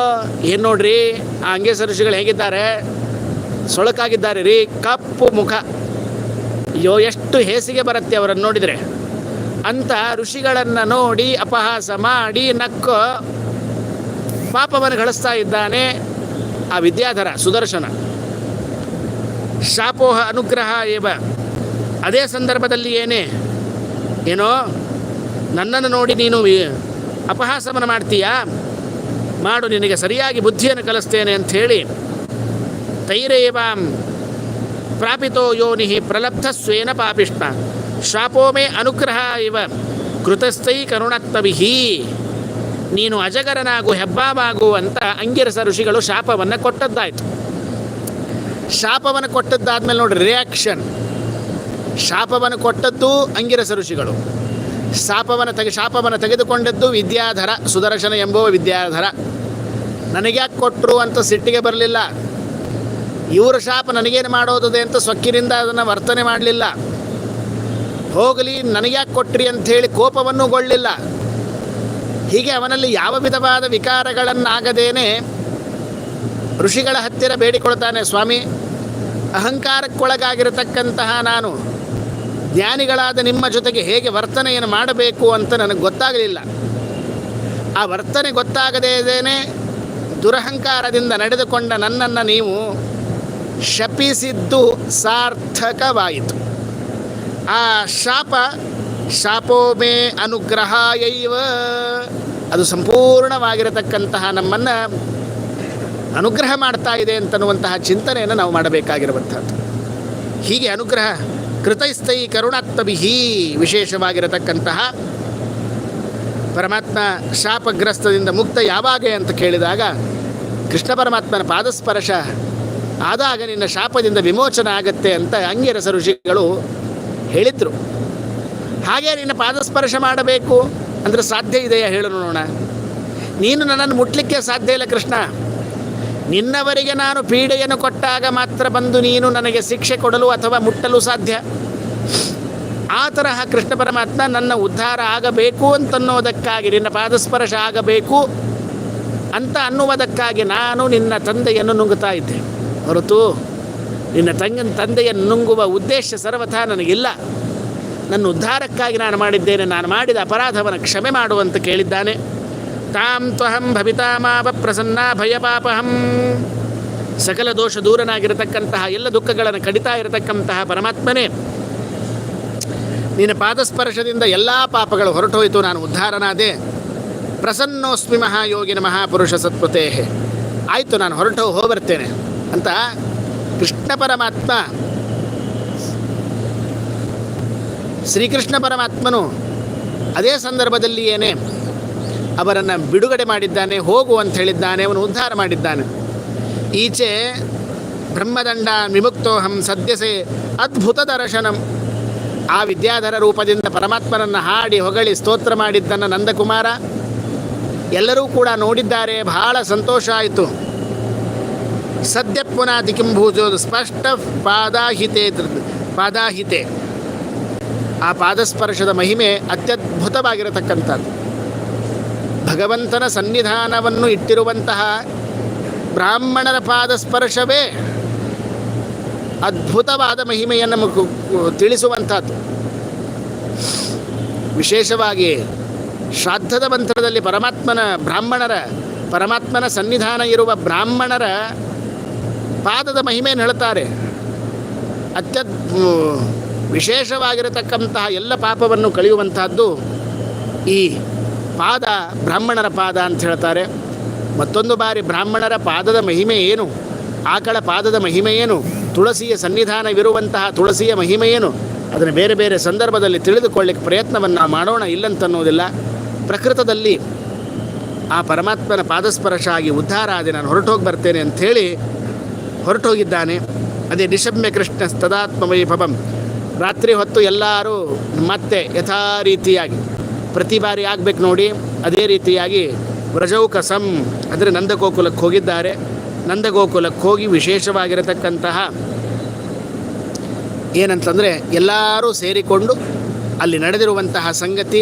ಏನು ನೋಡ್ರಿ? ಆ ಅಂಗೆ ಋಷಿಗಳು ಹೇಗಿದ್ದಾರೆ? ಸೊಳಕಾಗಿದ್ದಾರೆ ರೀ, ಕಪ್ಪು ಮುಖ. ಅಯ್ಯೋ, ಎಷ್ಟು ಹೇಸಿಗೆ ಬರುತ್ತೆ ಅವರನ್ನು ನೋಡಿದರೆ. ಅಂತ ಋಷಿಗಳನ್ನು ನೋಡಿ ಅಪಹಾಸ ಮಾಡಿ ನಕ್ಕು ಪಾಪವನ್ನು ಗಳಿಸ್ತಾ ಇದ್ದಾನೆ ಆ ವಿದ್ಯಾಧರ ಸುದರ್ಶನ. ಶಾಪೋಹ ಅನುಗ್ರಹ ಏವ. ಅದೇ ಸಂದರ್ಭದಲ್ಲಿ ಏನೇ? ಏನೋ, ನನ್ನನ್ನು ನೋಡಿ ನೀನು ಅಪಹಾಸವನ್ನು ಮಾಡ್ತೀಯಾ? ಮಾಡು, ನಿನಗೆ ಸರಿಯಾಗಿ ಬುದ್ಧಿಯನ್ನು ಕಲಿಸ್ತೇನೆ ಅಂಥೇಳಿ ತೈರೇವಾಂ ಪ್ರಾಪಿತೋ ಯೋನಿ ಪ್ರಲಬ್ಧ ಸ್ವೇನ ಪಾಪಿಷ್ಟ ಶಾಪೋ ಮೇ ಅನುಗ್ರಹ ಇವ ಕೃತಸ್ಥೈ ಕರುಣಕ್ತವಿಹಿ. ನೀನು ಅಜಗರನಾಗು ಹೆಬ್ಬಾವಾಗು ಅಂತ ಅಂಗಿರಸ ಋಷಿಗಳು ಶಾಪವನ್ನು ಕೊಟ್ಟದ್ದಾಯಿತು. ಶಾಪವನ್ನು ಕೊಟ್ಟದ್ದಾದ್ಮೇಲೆ ನೋಡಿ ರಿಯಾಕ್ಷನ್ ಶಾಪವನ್ನು ಕೊಟ್ಟದ್ದು ಅಂಗಿರಸ ಋಷಿಗಳು. ಶಾಪವನ್ನು ತೆಗೆ ಶಾಪವನ್ನು ತೆಗೆದುಕೊಂಡದ್ದು ವಿದ್ಯಾಧರ ಸುದರ್ಶನ ಎಂಬುವ ವಿದ್ಯಾಧರ. ನನಗ್ಯಾಕೆ ಕೊಟ್ಟರು ಅಂತ ಸಿಟ್ಟಿಗೆ ಬರಲಿಲ್ಲ. ಇವರ ಶಾಪ ನನಗೇನು ಮಾಡೋದದೆ ಅಂತ ಸೊಕ್ಕಿನಿಂದ ಅದನ್ನು ವರ್ತನೆ ಮಾಡಲಿಲ್ಲ. ಹೋಗಲಿ ನನಗ್ಯಾಕೆ ಕೊಟ್ರಿ ಅಂಥೇಳಿ ಕೋಪವನ್ನು ಗೊಳ್ಳಿಲ್ಲ ಹೀಗೆ ಅವನಲ್ಲಿ ಯಾವ ವಿಧವಾದ ವಿಕಾರಗಳನ್ನಾಗದೇನೆ ಋಷಿಗಳ ಹತ್ತಿರ ಬೇಡಿಕೊಳ್ತಾನೆ ಸ್ವಾಮಿ. ಅಹಂಕಾರಕ್ಕೊಳಗಾಗಿರತಕ್ಕಂತಹ ನಾನು. ಜ್ಞಾನಿಗಳಾದ ನಿಮ್ಮ ಜೊತೆಗೆ ಹೇಗೆ ವರ್ತನೆಯನ್ನು ಮಾಡಬೇಕು ಅಂತ ನನಗೆ ಗೊತ್ತಾಗಲಿಲ್ಲ. ಆ ವರ್ತನೆ ಗೊತ್ತಾಗದೇನೆ ದುರಹಂಕಾರದಿಂದ ನಡೆದುಕೊಂಡ ನನ್ನನ್ನು ನೀವು ಶಪಿಸಿದ್ದು ಸಾರ್ಥಕವಾಯಿತು. ಆ ಶಾಪ ಶಾಪೋ ಮೇ ಅನುಗ್ರಹಾಯೈವ. ಅದು ಸಂಪೂರ್ಣವಾಗಿರತಕ್ಕಂತಹ ನಮ್ಮನ್ನು ಅನುಗ್ರಹ ಮಾಡ್ತಾ ಇದೆ ಅಂತನ್ನುವಂತಹ ಚಿಂತನೆಯನ್ನು ನಾವು ಮಾಡಬೇಕಾಗಿರುವಂಥದ್ದು. ಹೀಗೆ ಅನುಗ್ರಹ ಕೃತೈಸ್ತೈ ಕರುಣಾತ್ಮಭಿಹಿ ವಿಶೇಷವಾಗಿರತಕ್ಕಂತಹ ಪರಮಾತ್ಮ ಶಾಪಗ್ರಸ್ತದಿಂದ ಮುಕ್ತ ಯಾವಾಗ ಅಂತ ಕೇಳಿದಾಗ ಕೃಷ್ಣ ಪರಮಾತ್ಮನ ಪಾದಸ್ಪರ್ಶ ಆದಾಗ ನಿನ್ನ ಶಾಪದಿಂದ ವಿಮೋಚನೆ ಆಗತ್ತೆ ಅಂತ ಅಂಗಿರಸ ಋಷಿಗಳು ಹೇಳಿದರು. ಹಾಗೆ ನಿನ್ನ ಪಾದಸ್ಪರ್ಶ ಮಾಡಬೇಕು ಅಂದರೆ ಸಾಧ್ಯ ಇದೆಯಾ ಹೇಳು ನೋಡೋಣ. ನೀನು ನನ್ನನ್ನು ಮುಟ್ಲಿಕ್ಕೆ ಸಾಧ್ಯ ಇಲ್ಲ ಕೃಷ್ಣ. ನಿನ್ನವರಿಗೆ ನಾನು ಪೀಡೆಯನ್ನು ಕೊಟ್ಟಾಗ ಮಾತ್ರ ಬಂದು ನೀನು ನನಗೆ ಶಿಕ್ಷೆ ಕೊಡಲು ಅಥವಾ ಮುಟ್ಟಲು ಸಾಧ್ಯ? ಆ ತರಹ ಕೃಷ್ಣ ಪರಮಾತ್ಮ ನನ್ನ ಉದ್ಧಾರ ಆಗಬೇಕು ಅಂತನ್ನೋದಕ್ಕಾಗಿ ನಿನ್ನ ಪಾದಸ್ಪರ್ಶ ಆಗಬೇಕು ಅಂತ ಅನ್ನುವುದಕ್ಕಾಗಿ ನಾನು ನಿನ್ನ ತಂದೆಯನ್ನು ನುಂಗುತ್ತಾ ಇದ್ದೆ. ಹೊರತು ನಿನ್ನ ತಂಗನ ತಂದೆಯನ್ನು ನುಂಗುವ ಉದ್ದೇಶ ಸರ್ವಥಾ ನನಗಿಲ್ಲ. ನನ್ನ ಉದ್ಧಾರಕ್ಕಾಗಿ ನಾನು ಮಾಡಿದ್ದೇನೆ, ನಾನು ಮಾಡಿದ ಅಪರಾಧವನ್ನು ಕ್ಷಮೆ ಮಾಡುವಂತ ಕೇಳಿದ್ದಾನೆ. ತಾಂ ತ್ವಹಂ ಭವಿತಾಮಾವ ಪ್ರಸನ್ನ ಭಯಪಾಪಹಂ. ಸಕಲ ದೋಷ ದೂರನಾಗಿರತಕ್ಕಂತಹ ಎಲ್ಲ ದುಃಖಗಳನ್ನು ಕಡಿತಾ ಇರತಕ್ಕಂತಹ ಪರಮಾತ್ಮನೇ, ನಿನ್ನ ಪಾದಸ್ಪರ್ಶದಿಂದ ಎಲ್ಲ ಪಾಪಗಳು ಹೊರಟೋಯಿತು, ನಾನು ಉದ್ಧಾರನಾದೆ. ಪ್ರಸನ್ನೋಸ್ಮಿ ಮಹಾಯೋಗಿನ ಮಹಾಪುರುಷ ಸತ್ಪತೆ. ಆಯಿತು, ನಾನು ಹೊರಟು ಹೋಗ್ಬರ್ತೇನೆ ಅಂತ ಕೃಷ್ಣ ಪರಮಾತ್ಮ, ಶ್ರೀಕೃಷ್ಣ ಪರಮಾತ್ಮನು ಅದೇ ಸಂದರ್ಭದಲ್ಲಿ ಏನೇ ಅವರನ್ನು ಬಿಡುಗಡೆ ಮಾಡಿದ್ದಾನೆ, ಹೋಗು ಅಂತ ಹೇಳಿದ್ದಾನೆ, ಅವನು ಉದ್ಧಾರ ಮಾಡಿದ್ದಾನೆ. ಈಚೆ ಬ್ರಹ್ಮದಂಡ ವಿಮುಕ್ತೋಹಂ ಸದ್ಯಸೆ ಅದ್ಭುತ ದರ್ಶನಂ. ಆ ವಿದ್ಯಾಧರ ರೂಪದಿಂದ ಪರಮಾತ್ಮನನ್ನು ಹಾಡಿ ಹೊಗಳಿ ಸ್ತೋತ್ರ ಮಾಡಿದ್ದನ್ನು ನಂದಕುಮಾರ. ಎಲ್ಲರೂ ಕೂಡ ನೋಡಿದ್ದಾರೆ, ಬಹಳ ಸಂತೋಷ ಆಯಿತು. ಸದ್ಯ ಪುನಾತಿ ಸ್ಪಷ್ಟ ಪಾದಾಹಿತೆ ಪಾದಾಹಿತೆ. ಆ ಪಾದಸ್ಪರ್ಶದ ಮಹಿಮೆ ಅತ್ಯದ್ಭುತವಾಗಿರತಕ್ಕಂಥದ್ದು. ಭಗವಂತನ ಸನ್ನಿಧಾನವನ್ನು ಇಟ್ಟಿರುವಂತಹ ಬ್ರಾಹ್ಮಣರ ಪಾದ ಸ್ಪರ್ಶವೇ ಅದ್ಭುತವಾದ ಮಹಿಮೆಯನ್ನು ನಮಗೆ ತಿಳಿಸುವಂಥದ್ದು. ವಿಶೇಷವಾಗಿ ಶ್ರಾದ್ದದ ಮಂತ್ರದಲ್ಲಿ ಪರಮಾತ್ಮನ ಬ್ರಾಹ್ಮಣರ, ಪರಮಾತ್ಮನ ಸನ್ನಿಧಾನ ಇರುವ ಬ್ರಾಹ್ಮಣರ ಪಾದದ ಮಹಿಮೆಯನ್ನು ಹೇಳ್ತಾರೆ ಅತ್ಯದ್ ವಿಶೇಷವಾಗಿರತಕ್ಕಂತಹ ಎಲ್ಲ ಪಾಪವನ್ನು ಕಳೆಯುವಂತಹದ್ದು ಈ ಪಾದ ಬ್ರಾಹ್ಮಣರ ಪಾದ ಅಂತ ಹೇಳ್ತಾರೆ. ಮತ್ತೊಂದು ಬಾರಿ ಬ್ರಾಹ್ಮಣರ ಪಾದದ ಮಹಿಮೆ ಏನು? ಆಕಳ ಪಾದದ ಮಹಿಮೆ ಏನು? ತುಳಸಿಯ ಸನ್ನಿಧಾನವಿರುವಂತಹ ತುಳಸಿಯ ಮಹಿಮೆ ಏನು? ಅದನ್ನು ಬೇರೆ ಬೇರೆ ಸಂದರ್ಭದಲ್ಲಿ ತಿಳಿದುಕೊಳ್ಳಿಕ್ಕೆ ಪ್ರಯತ್ನವನ್ನು ನಾವು ಮಾಡೋಣ ಇಲ್ಲಂತನ್ನುವುದಿಲ್ಲ. ಪ್ರಕೃತದಲ್ಲಿ ಆ ಪರಮಾತ್ಮನ ಪಾದಸ್ಪರ್ಶ ಆಗಿ ಉದ್ಧಾರ ಆದಿ ನಾನು ಹೊರಟೋಗಿ ಬರ್ತೇನೆ ಅಂಥೇಳಿ ಹೊರಟೋಗಿದ್ದಾನೆ. ಅದೇ ನಿಶಮ್ಯ ಕೃಷ್ಣ ತದಾತ್ಮ ವೈಭವಂ. ರಾತ್ರಿ ಹೊತ್ತು ಎಲ್ಲರೂ ಮತ್ತೆ ಯಥಾ ರೀತಿಯಾಗಿ ಪ್ರತಿ ಬಾರಿ ಆಗ್ಬೇಕು ನೋಡಿ. ಅದೇ ರೀತಿಯಾಗಿ ವ್ರಜೌಕಸಂ ಅಂದರೆ ನಂದಗೋಕುಲಕ್ಕೆ ಹೋಗಿದ್ದಾರೆ. ನಂದಗೋಕುಲಕ್ಕೆ ಹೋಗಿ ವಿಶೇಷವಾಗಿರತಕ್ಕಂತಹ ಏನಂತಂದರೆ ಎಲ್ಲರೂ ಸೇರಿಕೊಂಡು ಅಲ್ಲಿ ನಡೆದಿರುವಂತಹ ಸಂಗತಿ,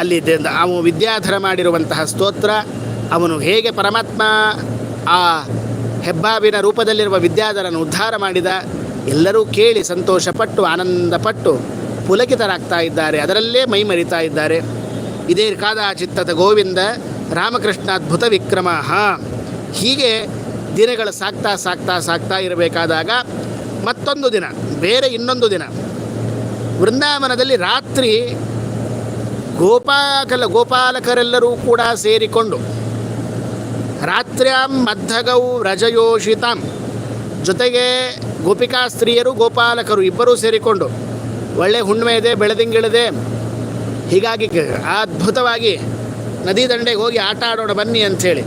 ಅಲ್ಲಿ ಅವನು ವಿದ್ಯಾಧರ ಮಾಡಿರುವಂತಹ ಸ್ತೋತ್ರ, ಅವನು ಹೇಗೆ ಪರಮಾತ್ಮ ಆ ಹೆಬ್ಬಾವಿನ ರೂಪದಲ್ಲಿರುವ ವಿದ್ಯಾಧರನ ಉದ್ಧಾರ ಮಾಡಿದ, ಎಲ್ಲರೂ ಕೇಳಿ ಸಂತೋಷಪಟ್ಟು, ಆನಂದಪಟ್ಟು ಪುಲಕಿತರಾಗ್ತಾ ಇದ್ದಾರೆ. ಅದರಲ್ಲೇ ಮೈ ಮರಿತಾ ಇದ್ದಾರೆ. ಇದೇ ಕಾದ ಚಿತ್ತದ ಗೋವಿಂದ ರಾಮಕೃಷ್ಣ ಅದ್ಭುತ ವಿಕ್ರಮ ಹೀಗೆ ದಿನಗಳು ಸಾಕ್ತಾ ಸಾಕ್ತಾ ಸಾಕ್ತಾ ಇರಬೇಕಾದಾಗ ಮತ್ತೊಂದು ದಿನ, ಬೇರೆ ಇನ್ನೊಂದು ದಿನ. ವೃಂದಾವನದಲ್ಲಿ ರಾತ್ರಿ ಗೋಪಾಕಲ ಗೋಪಾಲಕರೆಲ್ಲರೂ ಕೂಡ ಸೇರಿಕೊಂಡು ರಾತ್ರ್ಯಾಂ ಮಧ್ಯಗೌ ರಜಯೋಷಿತಾಂ ಜೊತೆಗೆ ಗೋಪಿಕಾ ಸ್ತ್ರೀಯರು ಗೋಪಾಲಕರು ಇಬ್ಬರೂ ಸೇರಿಕೊಂಡು ಒಳ್ಳೆ ಹುಣ್ಣಿಮೆ ಇದೆ, ಬೆಳೆದಿಂಗಳಿದೆ ಹೀಗಾಗಿ ಅದ್ಭುತವಾಗಿ ನದಿ ದಂಡೆಗೆ ಹೋಗಿ ಆಟ ಆಡೋಣ ಬನ್ನಿ ಅಂಥೇಳಿ.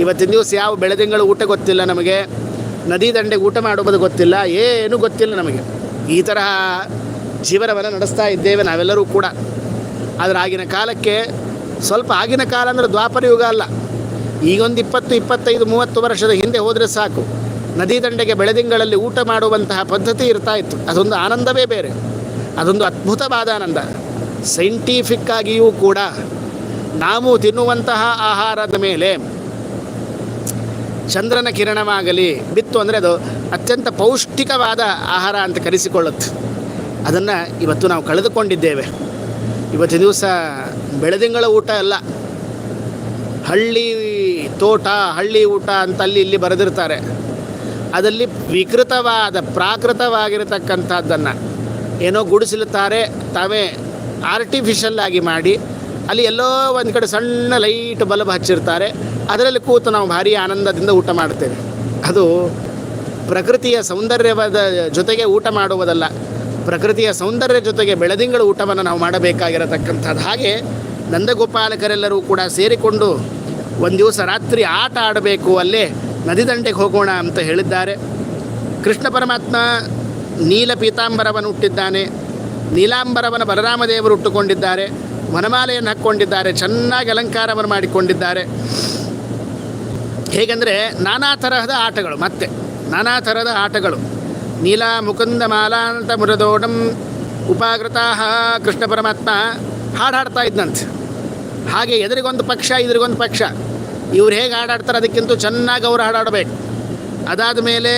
ಇವತ್ತಿನ ದಿವಸ ಯಾವ ಬೆಳೆದಿಂಗಳು ಊಟ ಗೊತ್ತಿಲ್ಲ ನಮಗೆ, ನದಿ ದಂಡೆಗೆ ಊಟ ಮಾಡುವುದು ಗೊತ್ತಿಲ್ಲ, ಏನೂ ಗೊತ್ತಿಲ್ಲ ನಮಗೆ. ಈ ತರಹ ಜೀವನವನ್ನು ನಡೆಸ್ತಾ ಇದ್ದೇವೆ ನಾವೆಲ್ಲರೂ ಕೂಡ. ಆದರೆ ಆಗಿನ ಕಾಲಕ್ಕೆ ಸ್ವಲ್ಪ ಆಗಿನ ಕಾಲ ಅಂದರೆ ದ್ವಾಪರ ಯುಗ ಅಲ್ಲ. ಈಗೊಂದು ಇಪ್ಪತ್ತು, ಇಪ್ಪತ್ತೈದು, ಮೂವತ್ತು ವರ್ಷದ ಹಿಂದೆ ಹೋದರೆ ಸಾಕು. ನದಿ ದಂಡೆಗೆ ಬೆಳೆದಿಂಗಳಲ್ಲಿ ಊಟ ಮಾಡುವಂತಹ ಪದ್ಧತಿ ಇರ್ತಾ ಇತ್ತು. ಅದೊಂದು ಆನಂದವೇ ಬೇರೆ. ಅದೊಂದು ಅದ್ಭುತವಾದ ಆನಂದ. ಸೈಂಟಿಫಿಕ್ ಆಗಿಯೂ ಕೂಡ ನಾವು ತಿನ್ನುವಂತಹ ಆಹಾರದ ಮೇಲೆ ಚಂದ್ರನ ಕಿರಣವಾಗಲಿ ಬಿತ್ತು ಅಂದರೆ ಅದು ಅತ್ಯಂತ ಪೌಷ್ಟಿಕವಾದ ಆಹಾರ ಅಂತ ಕರೆಸಿಕೊಳ್ಳುತ್ತೆ. ಅದನ್ನು ಇವತ್ತು ನಾವು ಕಳೆದುಕೊಂಡಿದ್ದೇವೆ. ಇವತ್ತಿನ ದಿವಸ ಬೆಳೆದಿಂಗಳ ಊಟ ಅಲ್ಲ, ಹಳ್ಳಿ ತೋಟ, ಹಳ್ಳಿ ಊಟ ಅಂತ ಅಲ್ಲಿ ಇಲ್ಲಿ ಬರೆದಿರ್ತಾರೆ. ಅದರಲ್ಲಿ ವಿಕೃತವಾದ, ಪ್ರಾಕೃತವಾಗಿರತಕ್ಕಂಥದ್ದನ್ನು ಏನೋ ಗುಡಿಸಲುತ್ತಾರೆ ತಾವೇ ಆರ್ಟಿಫಿಷಿಯಲ್ ಆಗಿ ಮಾಡಿ, ಅಲ್ಲಿ ಎಲ್ಲೋ ಒಂದು ಕಡೆ ಸಣ್ಣ ಲೈಟ್ ಬಲ್ಬ್ ಹಚ್ಚಿರ್ತಾರೆ. ಅದರಲ್ಲಿ ಕೂತು ನಾವು ಭಾರಿ ಆನಂದದಿಂದ ಊಟ ಮಾಡ್ತೇವೆ. ಅದು ಪ್ರಕೃತಿಯ ಸೌಂದರ್ಯವಾದ ಜೊತೆಗೆ ಊಟ ಮಾಡುವುದಲ್ಲ, ಪ್ರಕೃತಿಯ ಸೌಂದರ್ಯ ಜೊತೆಗೆ ಬೆಳದಿಂಗಳ ಊಟವನ್ನು ನಾವು ಮಾಡಬೇಕಾಗಿರತಕ್ಕಂಥದ್ದು. ಹಾಗೆ ನಂದಗೋಪಾಲಕರೆಲ್ಲರೂ ಕೂಡ ಸೇರಿಕೊಂಡು ಒಂದು ದಿವಸ ರಾತ್ರಿ ಆಟ ಆಡಬೇಕು, ಅಲ್ಲೇ ನದಿ ದಂಡೆಗೆ ಹೋಗೋಣ ಅಂತ ಹೇಳಿದ್ದಾರೆ. ಕೃಷ್ಣ ಪರಮಾತ್ಮ ನೀಲ ಪೀತಾಂಬರವನ್ನು ಹುಟ್ಟಿದ್ದಾನೆ ನೀಲಾಂಬರವನ್ನು ಬಲರಾಮದೇವರು ಉಟ್ಟುಕೊಂಡಿದ್ದಾರೆ ಮನಮಾಲೆಯನ್ನು ಹಾಕ್ಕೊಂಡಿದ್ದಾರೆ, ಚೆನ್ನಾಗಿ ಅಲಂಕಾರವನ್ನು ಮಾಡಿಕೊಂಡಿದ್ದಾರೆ. ಹೇಗೆಂದರೆ ನಾನಾ ತರಹದ ಆಟಗಳು, ಮತ್ತೆ ನಾನಾ ತರಹದ ಆಟಗಳು. ನೀಲ ಮುಕುಂದ ಮಾಲಾಂತ ಮುರದೋಡಂ ಉಪಾಗೃತಾಹ ಕೃಷ್ಣ ಪರಮಾತ್ಮ ಹಾಡು ಹಾಡ್ತಾ ಇದ್ದಂತೆ ಹಾಗೆ ಎದುರಿಗೊಂದು ಪಕ್ಷ, ಇದರಿಗೊಂದು ಪಕ್ಷ. ಇವ್ರು ಹೇಗೆ ಹಾಡಾಡ್ತಾರೆ ಅದಕ್ಕಿಂತ ಚೆನ್ನಾಗಿ ಅವ್ರು ಹಾಡಾಡಬೇಕು. ಅದಾದ ಮೇಲೆ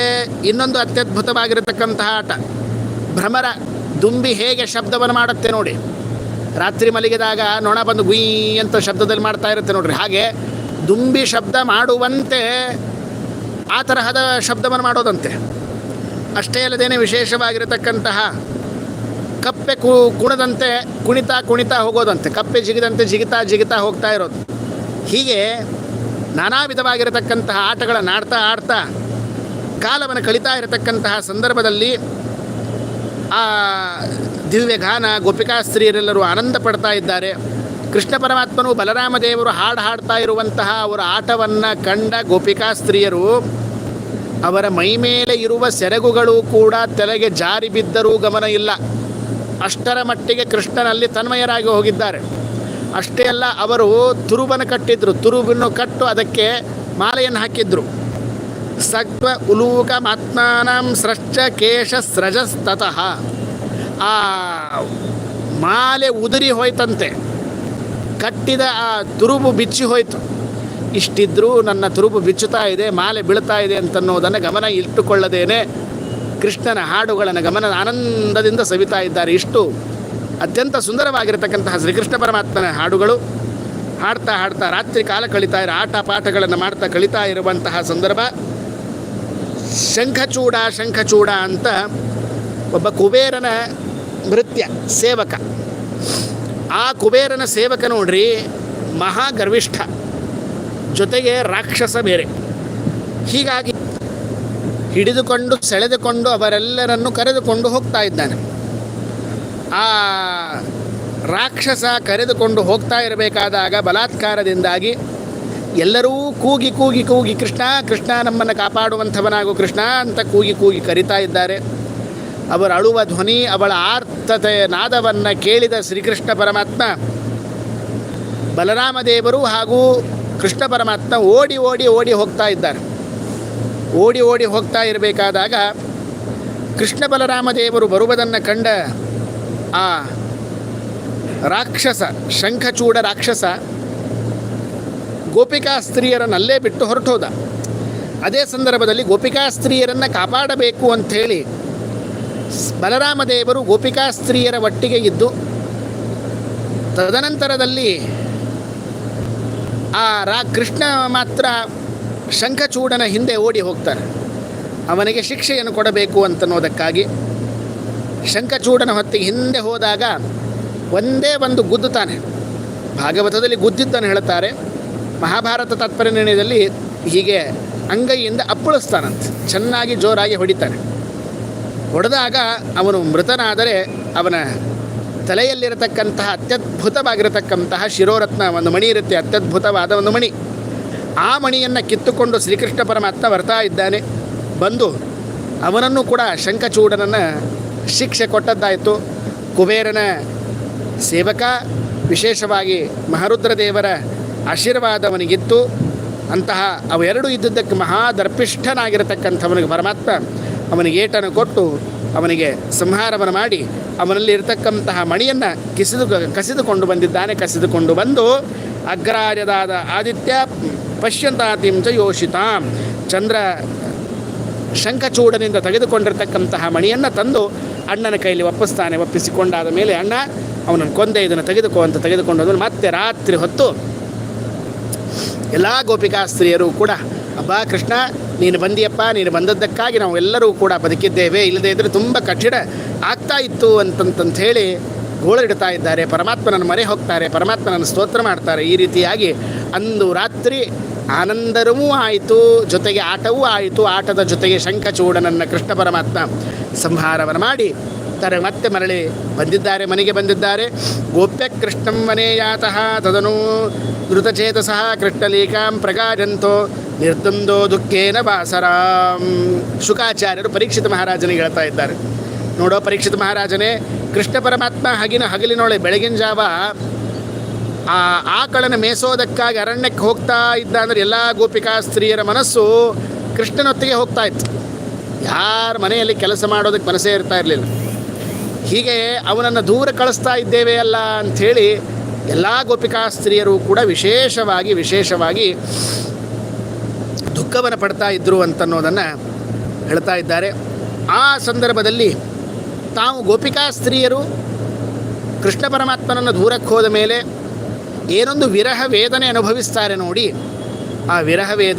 ಇನ್ನೊಂದು ಅತ್ಯದ್ಭುತವಾಗಿರತಕ್ಕಂತಹ ಆಟ, ಭ್ರಮರ ದುಂಬಿ ಹೇಗೆ ಶಬ್ದವನ್ನು ಮಾಡುತ್ತೆ ನೋಡಿ. ರಾತ್ರಿ ಮಲಗಿದಾಗ ನೊಣ ಬಂದು ಗುಯ್ ಅಂತ ಶಬ್ದದಲ್ಲಿ ಮಾಡ್ತಾ ಇರುತ್ತೆ ನೋಡ್ರಿ. ಹಾಗೆ ದುಂಬಿ ಶಬ್ದ ಮಾಡುವಂತೆ ಆ ತರಹದ ಶಬ್ದವನ್ನು ಮಾಡೋದಂತೆ. ಅಷ್ಟೇ ಅಲ್ಲದೇನೆ ವಿಶೇಷವಾಗಿರತಕ್ಕಂತಹ ಕಪ್ಪೆ ಕು ಕುಣದಂತೆ ಕುಣಿತಾ ಕುಣಿತಾ ಹೋಗೋದಂತೆ. ಕಪ್ಪೆ ಜಿಗಿದಂತೆ ಜಿಗಿತಾ ಜಿಗಿತಾ ಹೋಗ್ತಾ ಇರೋದು. ಹೀಗೆ ನಾನಾ ವಿಧವಾಗಿರತಕ್ಕಂತಹ ಆಟಗಳನ್ನು ಆಡ್ತಾ ಆಡ್ತಾ ಕಾಲವನ್ನು ಕಳೀತಾ ಇರತಕ್ಕಂತಹ ಸಂದರ್ಭದಲ್ಲಿ ಆ ದಿವ್ಯ ಗಾನ ಗೋಪಿಕಾ ಸ್ತ್ರೀಯರೆಲ್ಲರೂ ಆನಂದ ಪಡ್ತಾ ಇದ್ದಾರೆ. ಕೃಷ್ಣ ಪರಮಾತ್ಮನು ಬಲರಾಮ ದೇವರು ಹಾಡು ಹಾಡ್ತಾ ಇರುವಂತಹ ಅವರ ಆಟವನ್ನು ಕಂಡ ಗೋಪಿಕಾ ಸ್ತ್ರೀಯರು ಅವರ ಮೈಮೇಲೆ ಇರುವ ಸೆರಗುಗಳು ಕೂಡ ತಲೆಗೆ ಜಾರಿ ಬಿದ್ದರೂ ಗಮನ ಇಲ್ಲ. ಅಷ್ಟರ ಮಟ್ಟಿಗೆ ಕೃಷ್ಣನಲ್ಲಿ ತನ್ಮಯರಾಗಿ ಹೋಗಿದ್ದಾರೆ. ಅಷ್ಟೇ ಅಲ್ಲ, ಅವರು ತುರುಬನ್ನು ಕಟ್ಟಿದ್ರು. ತುರುಬನ್ನು ಕಟ್ಟು ಅದಕ್ಕೆ ಮಾಲೆಯನ್ನು ಹಾಕಿದ್ರು. ಸತ್ವ ಉಲೂಕ ಮಾತ್ಮಾನಂ ಸ್ರಶ್ಚ ಕೇಶ ಸ್ರಜಸ್ತಃ ಆ ಮಾಲೆ ಉದುರಿ ಹೋಯ್ತಂತೆ. ಕಟ್ಟಿದ ಆ ತುರುಬು ಬಿಚ್ಚಿ ಹೋಯಿತು. ಇಷ್ಟಿದ್ರೂ ನನ್ನ ತುರುಬು ಬಿಚ್ಚುತ್ತಾ ಇದೆ, ಮಾಲೆ ಬೀಳ್ತಾ ಇದೆ ಅಂತನ್ನೋದನ್ನು ಗಮನ ಇಟ್ಟುಕೊಳ್ಳದೇನೆ ಕೃಷ್ಣನ ಹಾಡುಗಳನ್ನು ಗಮನ ಆನಂದದಿಂದ ಸವಿತಾ ಇದ್ದಾರೆ. ಇಷ್ಟು ಅತ್ಯಂತ ಸುಂದರವಾಗಿರತಕ್ಕಂತಹ ಶ್ರೀಕೃಷ್ಣ ಪರಮಾತ್ಮನ ಹಾಡುಗಳು. ಹಾಡ್ತಾ ಹಾಡ್ತಾ ರಾತ್ರಿ ಕಾಲ ಕಳೀತಾ ಇರೋ ಆಟ ಪಾಠಗಳನ್ನು ಮಾಡ್ತಾ ಕಳೀತಾ ಇರುವಂತಹ ಸಂದರ್ಭ. ಶಂಖಚೂಡ ಶಂಖಚೂಡ ಅಂತ ಒಬ್ಬ ಕುಬೇರನ ನೃತ್ಯ, ಸೇವಕ. ಆ ಕುಬೇರನ ಸೇವಕ ನೋಡ್ರಿ ಮಹಾ ಗರ್ವಿಷ್ಠ ಜೊತೆಗೆ ರಾಕ್ಷಸ ಬೇರೆ. ಹೀಗಾಗಿ ಹಿಡಿದುಕೊಂಡು, ಸೆಳೆದುಕೊಂಡು ಅವರೆಲ್ಲರನ್ನು ಕರೆದುಕೊಂಡು ಹೋಗ್ತಾ ಇದ್ದಾನೆ. ಆ ರಾಕ್ಷಸ ಕರೆದುಕೊಂಡು ಹೋಗ್ತಾ ಇರಬೇಕಾದಾಗ ಬಲಾತ್ಕಾರದಿಂದಾಗಿ ಎಲ್ಲರೂ ಕೂಗಿ ಕೂಗಿ ಕೂಗಿ ಕೃಷ್ಣ ಕೃಷ್ಣ ನಮ್ಮನ್ನು ಕಾಪಾಡುವಂಥವನಾಗು ಕೃಷ್ಣ ಅಂತ ಕೂಗಿ ಕೂಗಿ ಕರಿತಾ ಇದ್ದಾರೆ. ಅವರ ಅಳುವ ಧ್ವನಿ, ಅವಳ ಆರ್ತತೆ ನಾದವನ್ನು ಕೇಳಿದ ಶ್ರೀಕೃಷ್ಣ ಪರಮಾತ್ಮ, ಬಲರಾಮ ದೇವರು ಹಾಗೂ ಕೃಷ್ಣ ಪರಮಾತ್ಮ ಓಡಿ ಓಡಿ ಓಡಿ ಹೋಗ್ತಾ ಇದ್ದಾರೆ. ಓಡಿ ಓಡಿ ಹೋಗ್ತಾ ಇರಬೇಕಾದಾಗ ಕೃಷ್ಣ ಬಲರಾಮ ದೇವರು ಬರುವುದನ್ನು ಕಂಡ ಆ ರಾಕ್ಷಸ, ಶಂಖಚೂಡ ರಾಕ್ಷಸ ಗೋಪಿಕಾ ಸ್ತ್ರೀಯರನ್ನಲ್ಲೇ ಬಿಟ್ಟು ಹೊರಟೋದ. ಅದೇ ಸಂದರ್ಭದಲ್ಲಿ ಗೋಪಿಕಾ ಸ್ತ್ರೀಯರನ್ನು ಕಾಪಾಡಬೇಕು ಅಂಥೇಳಿ ಬಲರಾಮ ದೇವರು ಗೋಪಿಕಾ ಸ್ತ್ರೀಯರ ಒಟ್ಟಿಗೆ ಇದ್ದು, ತದನಂತರದಲ್ಲಿ ಆ ರಾ ಕೃಷ್ಣ ಮಾತ್ರ ಶಂಖಚೂಡನ ಹಿಂದೆ ಓಡಿ ಹೋಗ್ತಾನೆ ಅವನಿಗೆ ಶಿಕ್ಷೆಯನ್ನು ಕೊಡಬೇಕು ಅಂತನ್ನೋದಕ್ಕಾಗಿ ಶಂಖಚೂಡನ ಹೊತ್ತಿಗೆ ಹಿಂದೆ ಹೋದಾಗ ಒಂದೇ ಒಂದು ಗುದ್ದುತ್ತಾನೆ ಭಾಗವತದಲ್ಲಿ ಗುದ್ದಿದ್ದನ್ನು ಹೇಳ್ತಾರೆ. ಮಹಾಭಾರತ ತಾತ್ಪರ್ಯ ನಿರ್ಣಯದಲ್ಲಿ ಹೀಗೆ ಅಂಗೈಯಿಂದ ಅಪ್ಪಳಿಸ್ತಾನಂತೆ, ಚೆನ್ನಾಗಿ ಜೋರಾಗಿ ಹೊಡಿತಾನೆ. ಹೊಡೆದಾಗ ಅವನು ಮೃತನಾದರೆ ಅವನ ತಲೆಯಲ್ಲಿರತಕ್ಕಂತಹ ಅತ್ಯದ್ಭುತವಾಗಿರತಕ್ಕಂತಹ ಶಿರೋರತ್ನ ಒಂದು ಮಣಿ ಇರುತ್ತೆ, ಅತ್ಯದ್ಭುತವಾದ ಒಂದು ಮಣಿ. ಆ ಮಣಿಯನ್ನು ಕಿತ್ತುಕೊಂಡು ಶ್ರೀಕೃಷ್ಣ ಪರಮಾತ್ಮ ಬರ್ತಾ ಇದ್ದಾನೆ. ಬಂದು ಅವನನ್ನು ಕೂಡ ಶಂಖಚೂಡನನ್ನು ಶಿಕ್ಷೆ ಕೊಟ್ಟದ್ದಾಯಿತು. ಕುಬೇರನ ಸೇವಕ, ವಿಶೇಷವಾಗಿ ಮಹಾರುದ್ರ ದೇವರ ಆಶೀರ್ವಾದ ಅವನಿಗಿತ್ತು ಅಂತಹ ಅವೆರಡು ಇದ್ದಿದ್ದಕ್ಕೆ ಮಹಾದರ್ಪಿಷ್ಠನಾಗಿರತಕ್ಕಂಥವನಿಗೆ ಪರಮಾತ್ಮ ಅವನಿಗೆ ಏಟನ್ನು ಕೊಟ್ಟು ಅವನಿಗೆ ಸಂಹಾರವನ್ನು ಮಾಡಿ ಅವನಲ್ಲಿ ಇರತಕ್ಕಂತಹ ಮಣಿಯನ್ನು ಕಿಸಿದು ಕಸಿದುಕೊಂಡು ಬಂದಿದ್ದಾನೆ. ಕಸಿದುಕೊಂಡು ಬಂದು ಅಗ್ರಾರ್ಯದಾದ ಆದಿತ್ಯ ಪಶ್ಯಂತಾತಿಂಚ ಯೋಷಿತಾಂ ಚಂದ್ರ ಶಂಖಚೂಡನಿಂದ ತೆಗೆದುಕೊಂಡಿರ್ತಕ್ಕಂತಹ ಮಣಿಯನ್ನು ತಂದು ಅಣ್ಣನ ಕೈಯಲ್ಲಿ ಒಪ್ಪಿಸ್ತಾನೆ. ಒಪ್ಪಿಸಿಕೊಂಡಾದ ಮೇಲೆ ಅಣ್ಣ ಅವನನ್ನು ಕೊಂದೆ ಇದನ್ನು ತೆಗೆದುಕೋ ಅಂತ ತೆಗೆದುಕೊಂಡು ಮತ್ತೆ ರಾತ್ರಿ ಹೊತ್ತು ಎಲ್ಲ ಗೋಪಿಕಾ ಸ್ತ್ರೀಯರು ಕೂಡ, ಅಬ್ಬ ಕೃಷ್ಣ, ನೀನು ಬಂದಿಯಪ್ಪ, ನೀನು ಬಂದದ್ದಕ್ಕಾಗಿ ನಾವು ಎಲ್ಲರೂ ಕೂಡ ಬದುಕಿದ್ದೇವೆ, ಇಲ್ಲದೇ ಇದ್ದರೆ ತುಂಬ ಕಠಿಣ ಆಗ್ತಾ ಇತ್ತು ಅಂತಂತಂತ ಹೇಳಿ ಗೋಳಿಡ್ತಾ ಇದ್ದಾರೆ. ಪರಮಾತ್ಮನನ್ನು ಮರೆ ಹೋಗ್ತಾರೆ, ಪರಮಾತ್ಮನನ್ನು ಸ್ತೋತ್ರ ಮಾಡ್ತಾರೆ. ಈ ರೀತಿಯಾಗಿ ಅಂದು ರಾತ್ರಿ ಆನಂದರವೂ ಆಯಿತು, ಜೊತೆಗೆ ಆಟವೂ ಆಯಿತು. ಆಟದ ಜೊತೆಗೆ ಶಂಖಚೂಡನನ್ನು ಕೃಷ್ಣ ಪರಮಾತ್ಮ ಸಂಹಾರವನ್ನು ಮಾಡಿ ತಾರೆ ಮತ್ತೆ ಮರಳಿ ಬಂದಿದ್ದಾರೆ, ಮನೆಗೆ ಬಂದಿದ್ದಾರೆ. ಗೋಪ್ಯ ಕೃಷ್ಣಂ ಮನೆಯಾತಃ ಯಾತಃ, ತದನು ಧೃತಚೇತಸಃ ಕೃಷ್ಣಲೀಕಾಂ ಪ್ರಗಾಜಂತೋ ನಿರ್ದುಂದೋ ದುಃಖೇನ ಬಾಸರಾಂ ಶುಕಾಚಾರ್ಯರು ಪರೀಕ್ಷಿತ ಮಹಾರಾಜನಿಗೆ ಹೇಳ್ತಾ ಇದ್ದಾರೆ. ನೋಡೋ ಪರೀಕ್ಷಿತ ಮಹಾರಾಜನೇ, ಕೃಷ್ಣ ಪರಮಾತ್ಮ ಹಗಿನ ಹಗಲಿನೊಳೆ ಬೆಳಗಿನ ಜಾವ ಆ ಆಕಳನ ಮೇಸೋದಕ್ಕಾಗಿ ಅರಣ್ಯಕ್ಕೆ ಹೋಗ್ತಾ ಇದ್ದ ಅಂದರೆ ಎಲ್ಲ ಗೋಪಿಕಾ ಸ್ತ್ರೀಯರ ಮನಸ್ಸು ಕೃಷ್ಣನೊತ್ತಿಗೆ ಹೋಗ್ತಾ ಇತ್ತು. ಯಾರ ಮನೆಯಲ್ಲಿ ಕೆಲಸ ಮಾಡೋದಕ್ಕೆ ಮನಸ್ಸೇ ಇರ್ತಾ ಇರಲಿಲ್ಲ. ಹೀಗೆ ಅವನನ್ನು ದೂರ ಕಳಿಸ್ತಾ ಇದ್ದೇವೆ ಅಲ್ಲ ಅಂಥೇಳಿ ಎಲ್ಲ ಗೋಪಿಕಾ ಸ್ತ್ರೀಯರು ಕೂಡ ವಿಶೇಷವಾಗಿ ವಿಶೇಷವಾಗಿ ದುಃಖವನ್ನು ಪಡ್ತಾ ಇದ್ದರು ಅಂತನ್ನೋದನ್ನು ಹೇಳ್ತಾ ಇದ್ದಾರೆ. ಆ ಸಂದರ್ಭದಲ್ಲಿ ತಾವು ಗೋಪಿಕಾ ಸ್ತ್ರೀಯರು ಕೃಷ್ಣ ಪರಮಾತ್ಮನನ್ನು ದೂರಕ್ಕೆ ಹೋದ ಮೇಲೆ ಏನೊಂದು ವಿರಹ ವೇದನೆ ಅನುಭವಿಸ್ತಾರೆ ನೋಡಿ, ಆ ವಿರಹ ವೇದ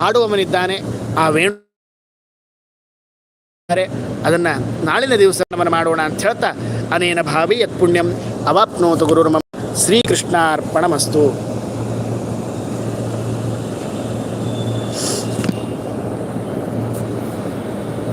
ಆಡುವವನಿದ್ದಾನೆ, ಆ ವೇಣು ಅದನ್ನು ನಾಳಿನ ದಿವಸ ನಮನ ಮಾಡೋಣ ಅಂತ ಹೇಳ್ತಾ ಅನೇನ ಭಾವಿ ಯತ್ ಪುಣ್ಯಂ ಅವಾಪ್ನೋತು ಗುರುರ್ಮಂ ಶ್ರೀಕೃಷ್ಣಾರ್ಪಣಮಸ್ತು.